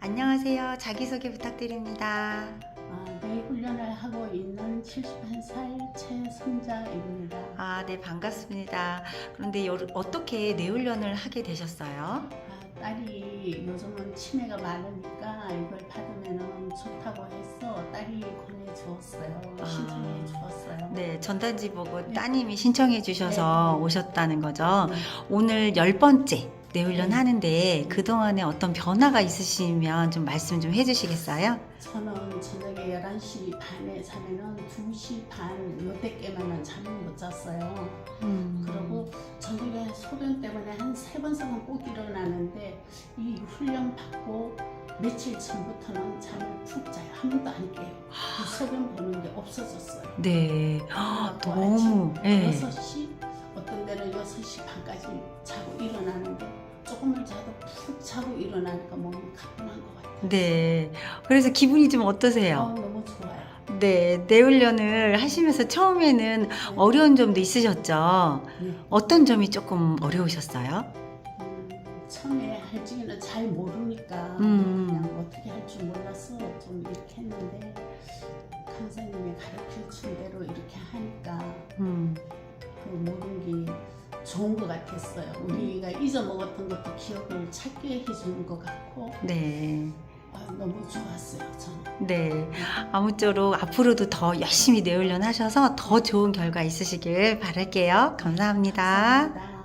안녕하세요. 자기소개 부탁드립니다. 아, 내 훈련을 하고 있는 71살 최승자입니다. 아, 네, 반갑습니다. 그런데 여- 어떻게 뇌훈련을 하게 되셨어요? 아, 딸이 요즘은 치매가 많으니까 이걸 받으면 좋다고 해서 딸이 권해 주었어요. 아. 신청해 주었어요. 네, 전단지 보고 네. 따님이 신청해 주셔서 네. 오셨다는 거죠. 네. 오늘 열 번째 뇌훈련 네. 하는데 그동안에 어떤 변화가 있으시면 좀 말씀 좀 해주시겠어요? 저는 저녁에 11시 반에 자면은 2시 반 요때께만은 잠을 못 잤어요. 음. 그리고 저녁에 소변 때문에 한 세 번 세 번 꼭 일어나는데 이 훈련 받고 며칠 전부터는 잠을 푹 자요. 한 번도 안 깨요. 그 소변 보는 게 없어졌어요. 네. 아, 너무. 아침 네. 6시 어떤 때는 6시 반까지 자고 일어나는데 조금을 자도 푹 자고 일어나니까 몸이 가뿐한 것 같아요. 네. 그래서 기분이 좀 어, 어떠세요? 너무 좋아요. 네, 뇌훈련을 하시면서 처음에는 네. 어려운 점도 있으셨죠? 네. 어떤 점이 조금 어려우셨어요? 음, 처음에 할 적에는 잘 모르니까 음. 그냥 어떻게 할 줄 몰라서 좀 이렇게 했는데 강사님이 가르쳐 준 대로 이렇게 하니까 좋은 것 같았어요. 우리가 잊어먹었던 것도 기억을 찾게 해주는 것 같고 네. 아, 너무 좋았어요. 저는. 네. 아무쪼록 앞으로도 더 열심히 뇌훈련 하셔서 더 좋은 결과 있으시길 바랄게요. 감사합니다. 감사합니다.